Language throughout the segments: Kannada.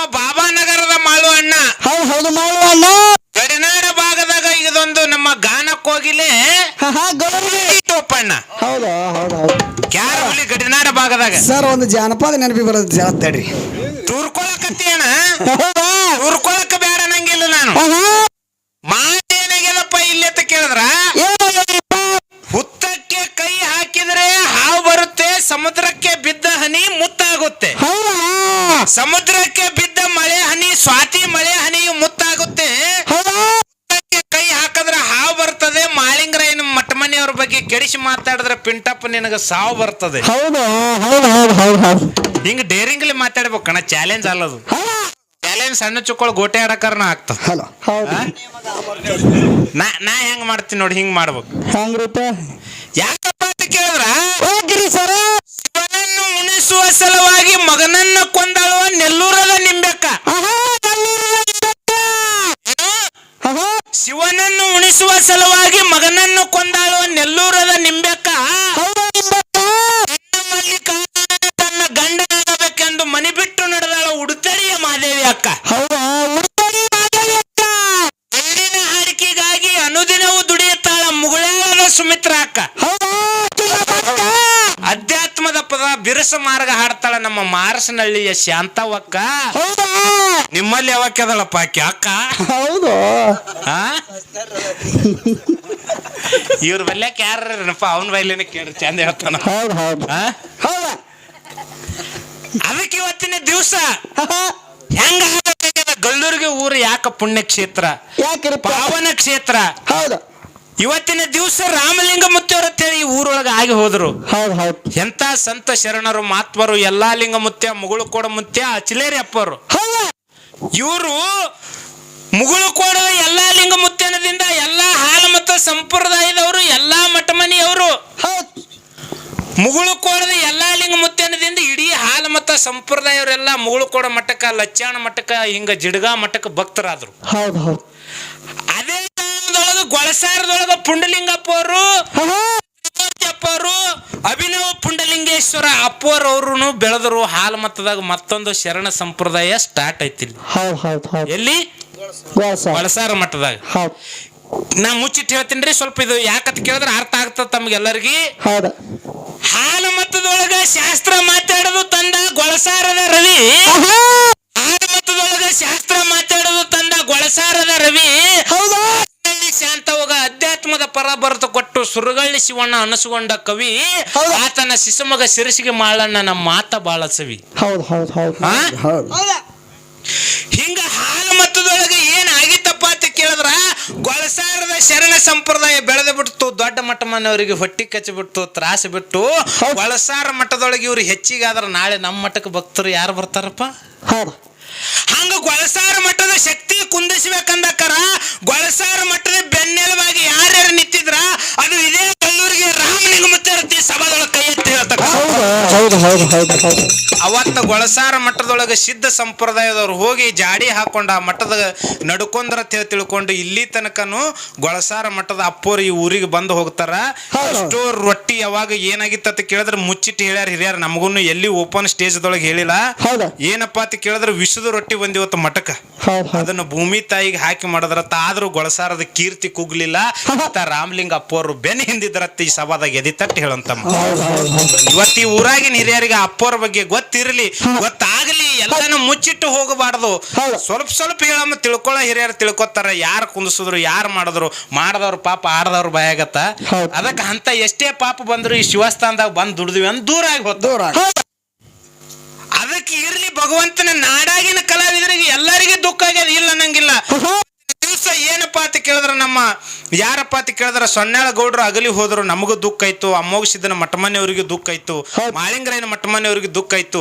ನಮ್ಮ ಬಾಬಾನಗರದ ಮಾಳು ಅಣ್ಣ. ಹೌದು ಹೌದು ಮಾಡು ಅಣ್ಣ. ಗಡಿನಾಡ ಭಾಗದಾಗ ಇದೊಂದು ನಮ್ಮ ಗಾನ ಕೋಗಿಲೆ. ಟೋಪಣ್ಣ ಹೌದು ಹೌದು ಹೌದು. ಕ್ಯಾರ ಹುಲಿ ಗಡಿನಾಡ ಭಾಗದಾಗ? ಸರ್ ಒಂದು ಜಾನಪದ ನೆನಪಿ ಬರೋದು ಹೇಳ್ತೇಡ್ರಿ ಅಣ್ಣ ಹೌದಾ? ತೂರ್ಕೊಳಕ ಬೇಡ ನಂಗಿಲ್ಲ ನಾನು. ಮಾತೇನಾಗಿಲ್ಲಪ್ಪ. ಇಲ್ಲಿ ಅಂತ ಕೇಳಿದ್ರ? ಹುತ್ತಕ್ಕೆ ಕೈ ಹಾಕಿದ್ರೆ ಹಾವು ಬರುತ್ತೆ ಸಮುದ್ರಕ್ಕೆ ಬಿದ್ದ ಹನಿ ಮುತ್ತಾಗುತ್ತೆ. ಸಮುದ್ರಕ್ಕೆ ಬಿದ್ದ ಮಾತಾಡಿದ್ರೆ ಪಿಂಟಪ್ಪ ನಿನಗ ಸಾವು ಬರ್ತದೆ. ಹೌದು ಹೌದು ಹೌದು ಹೌದು ಹೌದು. ಹಿಂಗ್ ಡೇರಿಂಗ್ಲಿ ಮಾತಾಡ್ಬೇಕಣ್ಣ ಚಾಲೆಂಜ್ ಅಲ್ಲದು. ಚಾಲೆಂಜ್ ಸಣ್ಣ ಚುಕ್ಕಳು ಗೋಟೆ ಆಡಕಾರನ ಆಗ್ತದ. ಹಲೋ ಹೌದು. ನಾ ನಾ ಹೆಂಗ್ ಮಾಡ್ತೀನಿ ನೋಡಿ ಹಿಂಗ್ ಮಾಡ್ಬೇಕು. ಹೆಂಗ್ರಿಪ್ಪ ಯಾಕಪ್ಪ ಅಂತ ಕೇಳಿದ್ರ? ಹೋಗ್ರಿ ಸರ. ಶಿವನನ್ನು ಉಣಿಸುವ ಸಲುವಾಗಿ ಮಗನನ್ನು ಕೊಂದಾಳುವ ನೆಲ್ಲೂರದ ನಿಂಬೆಕ್ಕ. ಶಿವನನ್ನು ಉಣಿಸುವ ಸಲುವಾಗಿ ಮಗನನ್ನು ಕೊಂದಾಳು ನೆಲ್ಲೂರದ ನಿಂಬೆಕ್ಕ ಹಾಡ್ತಾಳ ನಮ್ಮ ಮಾರಸನಹಳ್ಳಿಯ ಶಾಂತವಕ್ಕ ನಿಮ್ಮಲ್ಲಿ ಯಾವಕ್ಕದಲ್ಲಪ್ಪ ಆಕೆ? ಅಕ್ಕ? ಹೌದು? ಇವ್ರ ಬಲ್ಯಾಕ ಯಾರಪ್ಪ ಅವನ ಬೈಲಿನ ಕೇಳ್ರಿ ಚಂದ ಹೇಳ್ತಾನ. ಹೌದು ಹೌದು. ಆ? ಹೌದಾ? ಅದಕ್ಕೆ ಇವತ್ತಿನ ದಿವಸ ಹೆಂಗ? ಗಲ್ಲೂರಿಗೆ ಊರು ಯಾಕ ಪುಣ್ಯ ಕ್ಷೇತ್ರ ಯಾಕ್ರಿಪ್ಪ? ಪಾವನ ಕ್ಷೇತ್ರ ಹೌದು. ಇವತ್ತಿನ ದಿವಸ ರಾಮಲಿಂಗ ಮುತ್ತೇವ್ರ ಅಂತೇಳಿ ಊರೊಳಗೆ ಆಗಿ ಹೋದ್ರು. ಹೌದು ಹೌದು. ಎಂತ ಸಂತ ಶರಣರು ಮಾತ್ವರು ಎಲ್ಲಾ ಲಿಂಗ ಮುತ್ಯ ಮುಗುಳು ಕೋಡ ಮುತ್ಯ ಅಚಿಲೇರಿ ಅಪ್ಪರು. ಇವರು ಮುಗುಳು ಕೋಡ ಎಲ್ಲಾ ಲಿಂಗ ಮುತ್ಯನದಿಂದ ಎಲ್ಲಾ ಹಾಲ ಮತ್ತು ಸಂಪ್ರದಾಯದವರು ಎಲ್ಲಾ ಮಠಮನಿಯವರು ಹೌದು. ಮುಗುಳು ಕೋಡದ ಎಲ್ಲಾ ಲಿಂಗ ಮುತ್ಯನದಿಂದ ಇಡೀ ಹಾಲ ಮತ್ತು ಸಂಪ್ರದಾಯವರೆಲ್ಲ ಮುಗುಳು ಕೋಡ ಮಠಕ್ಕ ಲಚ್ಚಾಣ ಮಠಕ್ಕ ಹಿಂಗ ಜಿಡ್ಗಾ ಮಠಕ್ಕ ಭಕ್ತರಾದ್ರು. ಹೌದು ಹೌದು. ಅದೇ ಗೊಳಸಾರದೊಳಗ ಪುಂಡಲಿಂಗಪ್ಪ ಅವರು ಅವರು ಅಭಿನವ ಪುಂಡಲಿಂಗೇಶ್ವರ ಅಪ್ಪೋರವ್ರು ಬೆಳೆದರು. ಹಾಲ್ ಮತದಾಗ ಮತ್ತೊಂದು ಶರಣ ಸಂಪ್ರದಾಯ ಸ್ಟಾರ್ಟ್ ಐತಿ ಹೌದು ಹೌದು ಹೌದು. ಎಲ್ಲಿ? ಬಳಸಾರ ಮಠದಾಗ. ಹೌದು. ನಾ ಮುಚ್ಚಿಟ್ಟು ಹೇಳ್ತೀನಿ ಸ್ವಲ್ಪ ಇದು ಯಾಕಂತ ಕೇಳಿದ್ರೆ ಅರ್ಥ ಆಗ್ತದ ತಮ್ಗೆಲ್ಲರಿಗೆ. ಹೌದು. ಹಾಲು ಮತದೊಳಗ ಶಾಸ್ತ್ರ ಮಾತಾಡೋದು ತಂದ ಗೊಳಸಾರದ ರವಿ. ಅಧ್ಯಾತ್ಮದ ಪರ ಬರತ ಕೊಟ್ಟು ಸುರಗಳ್ಳಿ ಶಿವಣ್ಣ ಅನಸುಗೊಂಡ ಕವಿ. ಆತನ ಶಿಶುಮಗ ಶಿರಸಿಗೆ ಮಾಳಣ್ಣ ನಮ್ಮ ಮಾತ ಬಾಳ ಸವಿ. ಹೌದು ಹೌದು ಹೌದು. ಹೌದು. ಹಿಂಗ ಹಾಲು ಮತ್ತದೊಳಗೆ ಏನ್ ಆಗಿತ್ತಪ್ಪ ಅಂತ ಕೇಳಿದ್ರ ಗೊಳಸಾರದ ಶರಣ ಸಂಪ್ರದಾಯ ಬೆಳೆದು ಬಿಡ್ತು ದೊಡ್ಡ ಮಠ ಮನೆಯವರಿಗೆ ಹೊಟ್ಟಿ ಕಚ್ಚಿ ಬಿಟ್ಟು ತ್ರಾಸ ಬಿಟ್ಟು. ಗೊಳಸಾರ ಮಠದೊಳಗೆ ಇವ್ರು ಹೆಚ್ಚಿಗಾದ್ರ ನಾಳೆ ನಮ್ಮ ಮಠಕ್ಕೆ ಭಕ್ತರು ಯಾರು ಬರ್ತಾರಪ್ಪ? ಹೌದು. ಹಂಗ ಗೊಳಸಾರ ಮಟ್ಟದ ಶಕ್ತಿ ಕುಂದಿಸ್ಬೇಕಂದಕ್ಕರ ಗೊಳಸಾರ ಮಟ್ಟದ ಬೆನ್ನೆಲುವಾಗಿ ಯಾರ್ಯಾರು ನಿಂತಿದ್ರ, ಅದು ಇದೇ ಕಲ್ಲೂರಿಗೆ ರಾಮಲಿಂಗ ಮತ್ತೆ ಸಭಾದೊಳಗೆ ಕೈ ಎತ್ತಿ ಹೇಳ್ತಾರ ಹೌದು ಹೌದು ಹೌದು. ಹೌದು ಅವತ್ತ ಗೊಳಸಾರ ಮಠದೊಳಗ ಸಿದ್ಧ ಸಂಪ್ರದಾಯದವ್ರು ಹೋಗಿ ಜಾಡಿ ಹಾಕೊಂಡ ಆ ಮಠದ ನಡ್ಕೊಂಡ್ರ ಅಂತ ತಿಳ್ಕೊಂಡು ಇಲ್ಲಿ ತನಕನು ಗೊಳಸಾರ ಮಠದ ಅಪ್ಪೋರು ಈ ಊರಿಗೆ ಬಂದು ಹೋಗ್ತಾರ. ಅಷ್ಟೋ ರೊಟ್ಟಿ ಯಾವಾಗ ಏನಾಗಿತ್ತ ಅಂತ ಕೇಳಿದ್ರೆ ಮುಚ್ಚಿಟ್ಟು ಹೇಳ್ಯಾರ ಹಿರಿಯರ್ ನಮಗೂ ಎಲ್ಲಿ ಓಪನ್ ಸ್ಟೇಜ್ದೊಳಗೆ ಹೇಳಿಲ್ಲ. ಏನಪ್ಪಾ ಅಂತ ಕೇಳಿದ್ರೆ ವಿಷದ ರೊಟ್ಟಿ ಬಂದಿವತ್ತು ಮಠಕ್ಕ. ಅದನ್ನ ಭೂಮಿ ತಾಯಿಗೆ ಹಾಕಿ ಮಾಡಿದ್ರತ್ತ ಆದ್ರೂ ಗೊಳಸಾರದ ಕೀರ್ತಿ ಕುಗ್ಲಿಲ್ಲ. ಅಂತ ರಾಮಲಿಂಗ ಅಪ್ಪೋರು ಬೆನ್ನ ಹಿಂದಿದ್ರತ್ತ ಈ ಸಭಾದಾಗ ಎದಿ ತಟ್ಟಿ ಹೇಳಂತಮ್ಮ. ಇವತ್ತಿ ಊರಾಗಿನ ಹಿರಿಯ ಹಿರಿಯರಿಗೆ ಅಪ್ಪೋರ್ ಬಗ್ಗೆ ಗೊತ್ತಿರಲಿ ಗೊತ್ತಾಗಲಿ ಎಲ್ಲಾನು ಮುಚ್ಚಿಟ್ಟು ಹೋಗಬಾರ್ದು. ಸ್ವಲ್ಪ ಸ್ವಲ್ಪ ಹೇಳಮ್ಮ ತಿಳ್ಕೊಳ್ಳೋ ಹಿರಿಯರು ತಿಳ್ಕೊತಾರ ಯಾರು ಕುಂದಿಸಿದ್ರು ಯಾರು ಮಾಡಿದ್ರು ಮಾಡದವ್ರ ಪಾಪ ಆಡದವ್ರ ಭಯ ಆಗತ್ತ. ಅದಕ್ಕೆ ಅಂತ ಎಷ್ಟೇ ಪಾಪ ಬಂದ್ರು ಈ ಶಿವಸ್ಥಾನದಾಗ ಬಂದು ದುಡಿದ್ವಿ ಅಂತ ದೂರ ಆಗಿ ಹೋದ. ಅದಕ್ಕೆ ಇರಲಿ ಭಗವಂತನ ನಾಡಾಗಿನ ಕಲಾವಿದರಿಗೆ ಎಲ್ಲರಿಗೆ ದುಃಖ ಆಗ್ಯದ ಇಲ್ಲ ಅನ್ನಂಗಿಲ್ಲ. ದಿವಸ ಏನಪ್ಪ ಅಂತ ಕೇಳಿದ್ರೆ ನಮ್ಮ ಯಾರಪ್ಪ ಅಂತ ಕೇಳಿದ್ರೆ ಸೊನ್ನೆಳ ಗೌಡ್ರು ಅಗಲಿ ಹೋದ್ರು ನಮಗೂ ದುಃಖ ಆಯ್ತು ಅಮ್ಮೋಗಿಸಿದ್ದನ ಸಿದ್ದನ ಮಠಮನೆಯವರಿಗೆ ದುಃಖ ಆಯ್ತು. ಮಾಳಿಂಗರಾಯನ ಮಠಮನೆಯವರಿಗೆ ದುಃಖ ಆಯ್ತು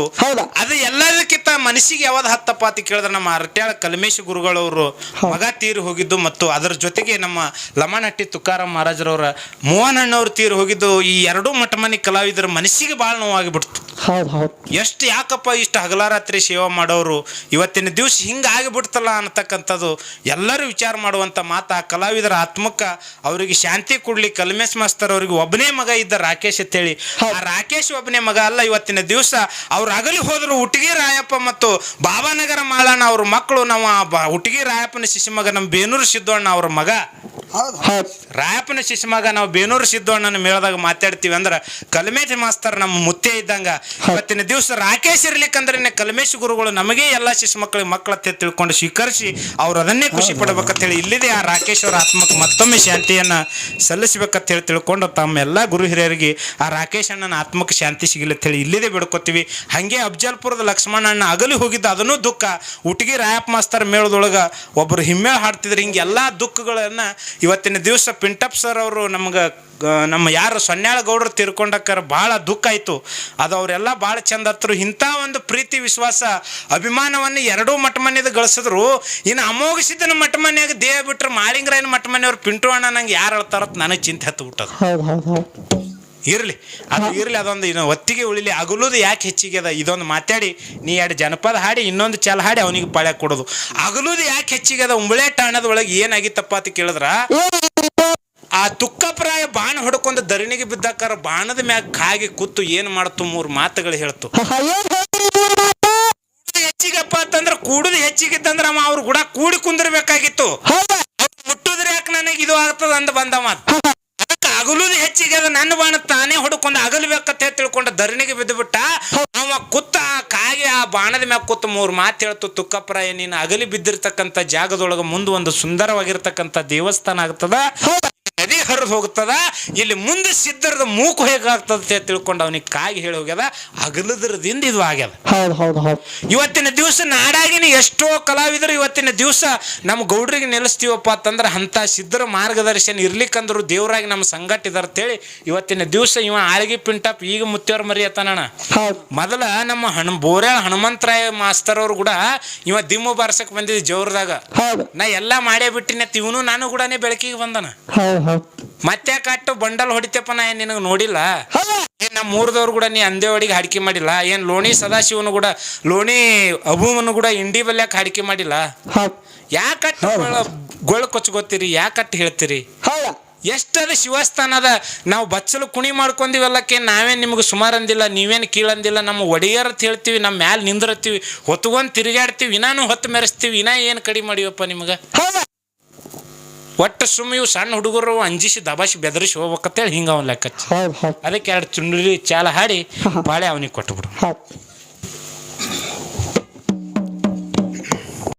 ಅದು ಎಲ್ಲದಕ್ಕಿಂತ ಮನಸ್ಸಿಗೆ ಯಾವ್ದು ಹತ್ತಪ್ಪ ಅಂತ ಕೇಳಿದ್ರೆ ನಮ್ಮ ಅರಟ್ಯಾಳ ಕಲ್ಮೇಶ್ ಗುರುಗಳವರು. ಮಗ ತೀರಿ ಹೋಗಿದ್ದು ಮತ್ತು ಅದರ ಜೊತೆಗೆ ನಮ್ಮ ಲಮನಹಟ್ಟಿ ತುಕಾರಾಮ್ ಮಹಾರಾಜರವರ ಮೋಹನ್ ಅಣ್ಣವ್ರು ತೀರಿ ಹೋಗಿದ್ದು ಈ ಎರಡೂ ಮಠಮನಿ ಕಲಾವಿದರ ಮನಸ್ಸಿಗೆ ಭಾಳ ನೋವಾಗಿಬಿಡ್ತು ಹೌದು ಹೌದು. ಎಷ್ಟು ಯಾಕಪ್ಪ ಇಷ್ಟು ಹಗಲಾರಾತ್ರಿ ಸೇವೆ ಮಾಡೋರು ಇವತ್ತಿನ ದಿವಸ ಹಿಂಗೆ ಆಗಿಬಿಡ್ತಲ್ಲ ಅನ್ನತಕ್ಕಂಥದ್ದು ಎಲ್ಲರೂ ವಿಚಾರ ಮಾಡುವಂಥ ಮಾತು. ಆ ಕಲಾವಿದರ ಆತ್ಮಕ್ಕ ಅವರಿಗೆ ಶಾಂತಿ ಕೊಡ್ಲಿ. ಕಲ್ಮೇಶ್ ಮಾಸ್ತರ್ ಅವ್ರಿಗೆ ಒಬ್ಬನೇ ಮಗ ಇದ್ದ ರಾಕೇಶ್ ಅಂತೇಳಿ ಆ ರಾಕೇಶ್ ಒಬ್ಬನೇ ಮಗ ಅಲ್ಲ ಇವತ್ತಿನ ದಿವಸ ಅವ್ರು ಅಗಲಿ ಹೋದ್ರು ಹುಟ್ಟಿಗೆ ರಾಯಪ್ಪ ಮತ್ತು ಬಾಬಾನಗರ ಮಾಳಣ್ಣ ಅವ್ರ ಮಕ್ಕಳು ನಾವು ಹುಟ್ಟಿಗೆ ರಾಯಪ್ಪನ ಶಿಶು ಮಗ ನಮ್ಮ ಬೇನೂರು ಸಿದ್ದಣ್ಣ ಅವ್ರ ಮಗ. ರಾಯಪ್ಪನ ಶಿಶು ಮಗ ನಾವು ಬೇನೂರು ಸಿದ್ದಣ್ಣನ ಮೇಳದಾಗ ಮಾತಾಡ್ತೀವಿ ಅಂದ್ರೆ ಕಲ್ಮೇಶ್ ಮಾಸ್ತರ್ ನಮ್ಮ ಮುತ್ತೆ ಇದ್ದಂಗ ಇವತ್ತಿನ ದಿವಸ ರಾಕೇಶ್ ಇರ್ಲಿಕ್ಕಂದ್ರೆ ಕಲ್ಮೇಶ್ ಗುರುಗಳು ನಮಗೆ ಎಲ್ಲ ಶಿಶು ಮಕ್ಕಳಿಗೆ ಮಕ್ಕಳ ತಿಳ್ಕೊಂಡು ಸ್ವೀಕರಿಸಿ ಅವ್ರು ಅದನ್ನೇ ಖುಷಿ ಪಡ್ಬೇಕಂತೇಳಿ ಇಲ್ಲಿದೆ ಆ ರಾಕೇಶ್ ಅವರ ಆತ್ಮಕ್ಕೆ ಮತ್ತೊಮ್ಮೆ ಶಾಂತಿಯನ್ನ ಸಲ್ಲಿಸ್ಬೇಕಂತ ಹೇಳಿ ತಿಳ್ಕೊಂಡು ತಮ್ಮ ಎಲ್ಲ ಗುರು ಹಿರಿಯರಿಗೆ ಆ ರಾಕೇಶ್ ಅಣ್ಣನ ಆತ್ಮಕ್ಕೆ ಶಾಂತಿ ಸಿಗಲಿ ಅಂತ ಹೇಳಿ ಇಲ್ಲಿದೆ ಬಿಡ್ಕೋತೀವಿ. ಹಾಗೆ ಅಫ್ಜಲ್ಪುರದ ಲಕ್ಷ್ಮಣ ಅಣ್ಣ ಅಗಲಿ ಹೋಗಿದ್ದ ಅದನ್ನು ದುಃಖ ಉಟ್ಗಿ ರಾಯಪ್ಪ ಮಾಸ್ತರ್ ಮೇಳದೊಳಗೆ ಒಬ್ಬರು ಹಿಮ್ಮೇಳ ಹಾಡ್ತಿದ್ರು. ಹಿಂಗೆ ಎಲ್ಲ ದುಃಖಗಳನ್ನು ಇವತ್ತಿನ ದಿವಸ ಪಿಂಟಪ್ ಸರ್ ಅವರು ನಮ್ಗೆ ನಮ್ಮ ಯಾರು ಸೊನ್ಯಾಳ ಗೌಡರು ತೀರ್ಕೊಂಡಕ್ಕಾರ ಭಾಳ ದುಃಖ ಆಯಿತು. ಅದು ಅವರೆಲ್ಲ ಭಾಳ ಚಂದ ಹತ್ರು. ಇಂಥ ಒಂದು ಪ್ರೀತಿ, ವಿಶ್ವಾಸ, ಅಭಿಮಾನವನ್ನು ಎರಡೂ ಮಠ ಮನೆಯದು ಗಳಿಸಿದ್ರು. ಇನ್ನು ಅಮೋಘಿಸಿದನ ಮಠ ಮನೆಯಾಗ ದೇಹ ಬಿಟ್ರೆ ಮಾಳಿಂಗರಾಯನ ಮಠ ಮನೆಯವ್ರು ಪಿಂಟು ಅಣ್ಣ ನಂಗೆ ಯಾರು ಹೇಳ್ತಾರತ್ ನನಗೆ ಚಿಂತೆ ಹತ್ತು ಬಿಟ್ಟದು ಇರಲಿ. ಅದು ಇರಲಿ, ಅದೊಂದು ಇನ್ನು ಒತ್ತಿಗೆ ಉಳಿಲಿ. ಅಗಲುದು ಯಾಕೆ ಹೆಚ್ಚಿಗೆ ಅದ? ಇದೊಂದು ಮಾತಾಡಿ. ನೀ ಎರಡು ಜನಪದ ಹಾಡಿ, ಇನ್ನೊಂದು ಚಲ ಹಾಡಿ ಅವನಿಗೆ ಪಳೆ ಕೊಡೋದು. ಅಗಲುದು ಯಾಕೆ ಹೆಚ್ಚಿಗೆ ಅದ? ಉಂಬಳೆ ಟಾಣದ ಒಳಗೆ ಏನಾಗಿತ್ತಪ್ಪ ಅಂತ ಕೇಳಿದ್ರ? ಆ ತುಕ್ಕಪ್ರಾಯ ಬಾಣ ಹೊಡ್ಕೊಂಡು ಧರಣಿಗೆ ಬಿದ್ದಕ್ಕಾರ ಬಾಣದ ಮ್ಯಾಗ ಕಾಗಿ ಕೂತು ಏನು ಮಾಡ್ತು ಮೂರು ಮಾತುಗಳು ಹೇಳ್ತು. ಹೆಚ್ಚಿಗೆಪ್ಪ ಅಂತಂದ್ರೆ, ಕೂಡುದು ಹೆಚ್ಚಿಗಿತ್ತಂದ್ರ ಅವ ಅವ್ರ ಕೂಡ ಕೂಡಿ ಕುಂದಿರ್ಬೇಕಾಗಿತ್ತು. ಮುಟ್ಟುದ್ರೆ ಯಾಕೆ ನನಗೆ ಇದು ಆಗ್ತದ ಅಂತ ಬಂದ ಮಾತು. ಅಗಲುದು ಹೆಚ್ಚಿಗೆ ನನ್ನ ಬಾಣ ತಾನೇ ಹೊಡ್ಕೊಂಡು ಅಗಲ್ಬೇಕಂತ ಹೇಳಿ ತಿಳ್ಕೊಂಡು ಧರಣಿಗೆ ಬಿದ್ದು ಬಿಟ್ಟ ಅವ ಕುತ್ತ ಆ ಕಾಗೆ ಆ ಬಾಣದ ಮ್ಯಾಗ ಕೂತು ಮೂರು ಮಾತು ಹೇಳ್ತು, ತುಕ್ಕಪ್ರಾಯ, ನೀನು ಅಗಲಿ ಬಿದ್ದಿರ್ತಕ್ಕಂಥ ಜಾಗದೊಳಗೆ ಮುಂದೆ ಒಂದು ಸುಂದರವಾಗಿರ್ತಕ್ಕಂಥ ದೇವಸ್ಥಾನ ಆಗ್ತದ. ನದಿ ಹರಿದು ಹೋಗ್ತದ ಇಲ್ಲಿ ಮುಂದೆ ಸಿದ್ಧರದ ಮೂಕು ಹೇಗಾಗ್ತದ ತಿಳ್ಕೊಂಡು ಅವನಿಗೆ ಕಾಗಿ ಹೇಳಿ ಹೋಗ್ಯದ ಅಗಲದ್ರದಿಂದ ಇದು ಆಗ್ಯದ. ಇವತ್ತಿನ ದಿವಸ ನಾಡಾಗಿನ ಎಷ್ಟೋ ಕಲಾವಿದರು ಇವತ್ತಿನ ದಿವಸ ನಮ್ಮ ಗೌಡ್ರಿಗೆ ನೆಲೆಸ್ತೀವಪ್ಪ ಅಂತಂದ್ರೆ ಅಂತ ಸಿದ್ಧರ ಮಾರ್ಗದರ್ಶನ ಇರ್ಲಿಕ್ಕಂದ್ರು ದೇವರಾಗಿ ನಮ್ಮ ಸಂಗಟ ಅಂತ ಹೇಳಿ ಇವತ್ತಿನ ದಿವಸ ಇವ ಆಳ್ಗಿ ಪಿಂಟಪ್ ಈಗ ಮುತ್ತಿಯವ್ರ ಮರಿ ಮೊದಲ ನಮ್ಮ ಹಣ ಬೋರ್ಯಾಳ ಹನುಮಂತರಾಯ ಮಾಸ್ತರ್ ಅವ್ರು ಕೂಡ ಇವ ದಿಮ್ಮು ಬಾರ್ಸಕ್ ಬಂದಿದ್ದ ಜೋರ್ದಾಗ ನಾ ಎಲ್ಲಾ ಮಾಡೇ ಬಿಟ್ಟಿನ ಇವನು ನಾನು ಕೂಡ ಬೆಳಕಿಗೆ ಬಂದನ. ಮತ್ತೆ ಕಟ್ಟು ಬಂಡಲ್ ಹೊಡಿತೇಪ ನಾ ಏನ್ ನಿನಗೆ ನೋಡಿಲ್ಲ? ಏನ್ ನಮ್ಮ ಮೂರ್ದವ್ರು ಕೂಡ ನೀ ಅಂದೇ ಹೊಡಿಗೆ ಹಾಡಿಕೆ ಮಾಡಿಲ್ಲ. ಏನ್ ಲೋಣಿ ಸದಾಶಿವನು ಕೂಡ ಲೋಣಿ ಅಭೂಮನು ಕೂಡ ಇಂಡಿ ಬಲ್ಯಾಕ ಹಾಡಿಕೆ ಮಾಡಿಲ್ಲ? ಯಾಕಟ್ಟ ಯಾಕಟ್ಟು ಗೊಳ ಕೊಚ್ಕೋತೀರಿ? ಯಾಕಟ್ಟು ಹೇಳ್ತೀರಿ? ಎಷ್ಟದ ಶಿವಸ್ಥಾನದ ನಾವು ಬಚ್ಚಲು ಕುಣಿ ಮಾಡ್ಕೊಂಡಿವಲ್ಲಕ್ಕೆ ನಾವೇನು ನಿಮ್ಗೆ ಸುಮಾರು ಅಂದಿಲ್ಲ ನೀವೇನು ಕೀಳಂದಿಲ್ಲ ನಮ್ಮ ಒಡೆಯರ್ ಅಂತ ಹೇಳ್ತೀವಿ ನಮ್ಮ ಮ್ಯಾಲೆ ನಿಂದಿರ್ತೀವಿ ಹೊತ್ಕೊಂಡು ತಿರುಗಾಡ್ತೀವಿ ಇನ್ನಾನು ಹೊತ್ತು ಮೆರೆಸ್ತೀವಿ ಇನ್ನ ಏನು ಕಡಿಮೆ ಮಾಡಿವಪ್ಪ ನಿಮ್ಗೆ? ಒಟ್ಟು ಸುಮ್ಮ ಇವು ಸಣ್ಣ ಹುಡುಗರು ಅಂಜಿಸಿ ದಬಾಸಿ ಬೆದರಿಸಿ ಹೋಗ್ಬೇಕಂತೇಳಿ ಹಿಂಗೆ ಅವ್ನು ಲೆಕ್ಕ ಅದಕ್ಕೆ ಎರಡು ಚುಂಡ್ರಿ ಚಾಲ ಹಾಡಿ ಬಾಳೆ ಅವನಿಗೆ ಕೊಟ್ಟುಬಿಡು ಹೌದು.